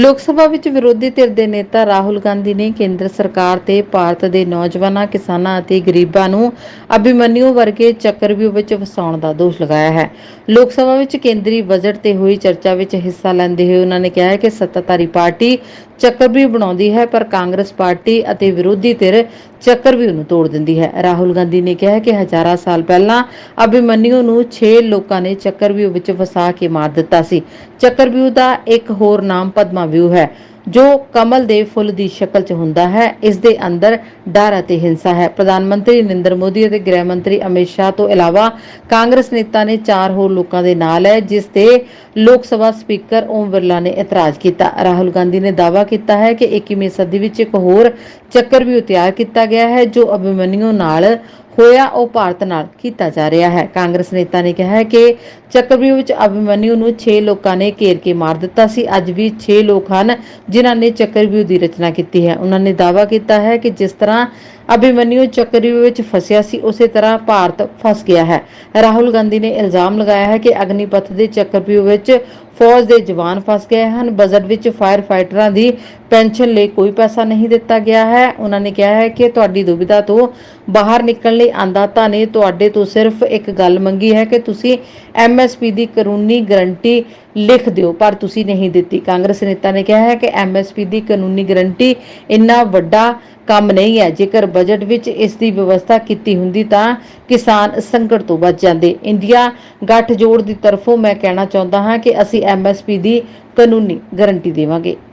ਲੋਕ ਸਭਾ ਵਿੱਚ ਵਿਰੋਧੀ ਧਿਰ ਦੇ ਨੇਤਾ ਰਾਹੁਲ ਗਾਂਧੀ ਨੇ ਕੇਂਦਰ ਸਰਕਾਰ ਤੇ ਭਾਰਤ ਦੇ ਨੌਜਵਾਨਾਂ, ਕਿਸਾਨਾਂ ਅਤੇ ਗਰੀਬਾਂ ਨੂੰ ਅਭਿਮਨਿਊ ਵਰਗੇ ਚੱਕਰਵਿਊਹ ਵਿੱਚ ਫਸਾਉਣ ਦਾ ਦੋਸ਼ ਲਗਾਇਆ ਹੈ। ਲੋਕ ਸਭਾ ਵਿੱਚ ਕੇਂਦਰੀ ਬਜਟ ਤੇ ਹੋਈ ਚਰਚਾ ਵਿੱਚ ਹਿੱਸਾ ਲੈਂਦੇ ਹੋਏ ਉਹਨਾਂ ਨੇ ਕਿਹਾ ਹੈ ਕਿ ਸੱਤਾਧਾਰੀ ਪਾਰਟੀ ਚੱਕਰਵਿਊਹ ਬਣਾਉਂਦੀ ਹੈ, ਪਰ ਕਾਂਗਰਸ ਪਾਰਟੀ ਅਤੇ ਵਿਰੋਧੀ ਧਿਰ ਚੱਕਰ ਚੱਕਰਵਿਊਹ ਨੂੰ ਤੋੜ ਦਿੰਦੀ ਹੈ। ਰਾਹੁਲ ਗਾਂਧੀ ਨੇ ਕਿਹਾ ਕਿ ਹਜ਼ਾਰਾਂ ਸਾਲ ਪਹਿਲਾਂ ਅਭਿਮਨਿਊ ਨੂੰ 6 ਲੋਕਾਂ ਨੇ ਚੱਕਰ ਚੱਕਰਵਿਊਹ ਵਿੱਚ ਫਸਾ ਕੇ ਮਾਰ ਦਿੱਤਾ ਸੀ। ਚੱਕਰ ਚੱਕਰਵਿਊਹ ਦਾ ਇੱਕ ਹੋਰ ਨਾਮ ਪਦਮਾ ਵਿਊ ਹੈ। ਜੋ ਕਮਲ ਦੇ ਫੁੱਲ ਦੀ ਸ਼ਕਲ 'ਚ ਹੁੰਦਾ ਹੈ, ਇਸ ਦੇ ਅੰਦਰ ਡਰ ਅਤੇ ਹਿੰਸਾ ਹੈ। ਪ੍ਰਧਾਨ ਮੰਤਰੀ ਨਰਿੰਦਰ ਮੋਦੀ ਅਤੇ ਗ੍ਰਹਿ ਮੰਤਰੀ ਅਮਿਤ ਸ਼ਾਹ ਤੋਂ ਇਲਾਵਾ ਕਾਂਗਰਸ ਨੇਤਾ ਨੇ ਚਾਰ ਹੋਰ ਲੋਕਾਂ ਦੇ ਨਾਲ ਹੈ, ਜਿਸ ਤੇ ਲੋਕ ਸਭਾ ਸਪੀਕਰ ਓਮ ਬਿਰਲਾ ਨੇ ਇਤਰਾਜ਼ ਕੀਤਾ। ਰਾਹੁਲ ਗਾਂਧੀ ਨੇ ਦਾਅਵਾ ਕੀਤਾ ਹੈ ਕਿ 21ਵੀਂ ਸਦੀ ਵਿੱਚ ਇੱਕ ਹੋਰ ਚੱਕਰ ਵੀ ਤਿਆਰ ਕੀਤਾ ਗਿਆ ਹੈ, ਜੋ ਅਭਿਮਨਿਊ ਨਾਲ ਹੋਇਆ, ਉਹ ਭਾਰਤ ਨਾਲ ਕੀਤਾ ਜਾ ਰਿਹਾ ਹੈ। ਕਾਂਗਰਸ ਨੇਤਾ ਨੇ ਕਿਹਾ ਹੈ ਕਿ ਚੱਕਰਵਿਊਹ ਵਿੱਚ ਅਭਿਮਨਿਊ ਨੂੰ 6 ਲੋਕਾਂ ਨੇ ਘੇਰ ਕੇ ਮਾਰ ਦਿੱਤਾ ਸੀ। ਅੱਜ ਵੀ 6 ਲੋਕ ਹਨ ਜਿਨ੍ਹਾਂ ਨੇ ਚੱਕਰਵਿਊਹ ਦੀ ਰਚਨਾ ਕੀਤੀ ਹੈ। ਉਹਨਾਂ ਨੇ ਦਾਅਵਾ ਕੀਤਾ ਹੈ ਕਿ ਜਿਸ ਤਰ੍ਹਾਂ ਅਭਿਮਨਿਊ ਚੱਕਰਵਿਊਹ ਵਿੱਚ ਫਸਿਆ ਸੀ, ਉਸੇ ਤਰ੍ਹਾਂ ਭਾਰਤ ਫਸ ਗਿਆ ਹੈ। ਰਾਹੁਲ ਗਾਂਧੀ ਨੇ ਇਲਜ਼ਾਮ ਲਗਾਇਆ ਹੈ ਕਿ ਅਗਨੀਪਥ ਦੇ ਚੱਕਰਵਿਊਹ ਵਿੱਚ ਫੌਜ ਦੇ ਜਵਾਨ ਫਸ ਗਏ ਹਨ। ਬਜਟ ਵਿੱਚ ਫਾਇਰ ਫਾਈਟਰਾਂ ਦੀ ਪੈਨਸ਼ਨ ਲਈ ਕੋਈ ਪੈਸਾ ਨਹੀਂ ਦਿੱਤਾ ਗਿਆ ਹੈ। ਉਹਨਾਂ ਨੇ ਕਿਹਾ ਹੈ ਕਿ ਤੁਹਾਡੀ ਦੁਬਿਧਾ ਤੋਂ ਬਾਹਰ ਨਿਕਲਣ ਲਈ ਅੰਦਾਤਾ ਨੇ ਤੁਹਾਡੇ ਤੋਂ ਸਿਰਫ ਇੱਕ ਗੱਲ ਮੰਗੀ ਹੈ ਕਿ ਤੁਸੀਂ ਐਮਐਸਪੀ ਦੀ ਕਾਨੂੰਨੀ ਗਰੰਟੀ ਲਿਖ ਦਿਓ, ਪਰ ਤੁਸੀਂ ਨਹੀਂ ਦਿੱਤੀ। ਕਾਂਗਰਸ ਨੇਤਾ ਨੇ ਕਿਹਾ ਹੈ ਕਿ ਐਮਐਸਪੀ ਦੀ ਕਾਨੂੰਨੀ ਗਰੰਟੀ ਇੰਨਾ ਵੱਡਾ ਕੰਮ ਨਹੀਂ ਹੈ। ਜੇਕਰ ਬਜਟ ਵਿੱਚ ਇਸ ਦੀ ਵਿਵਸਥਾ ਕੀਤੀ ਹੁੰਦੀ ਤਾਂ ਕਿਸਾਨ ਸੰਕਟ ਤੋਂ ਬਚ ਜਾਂਦੇ। ਇੰਡੀਆ ਗੱਠਜੋੜ ਦੀ ਤਰਫੋਂ ਮੈਂ ਕਹਿਣਾ ਚਾਹੁੰਦਾ ਹਾਂ ਕਿ ਅਸੀਂ ਐਮਐਸਪੀ ਦੀ ਕਾਨੂੰਨੀ ਗਰੰਟੀ ਦੇਵਾਂਗੇ।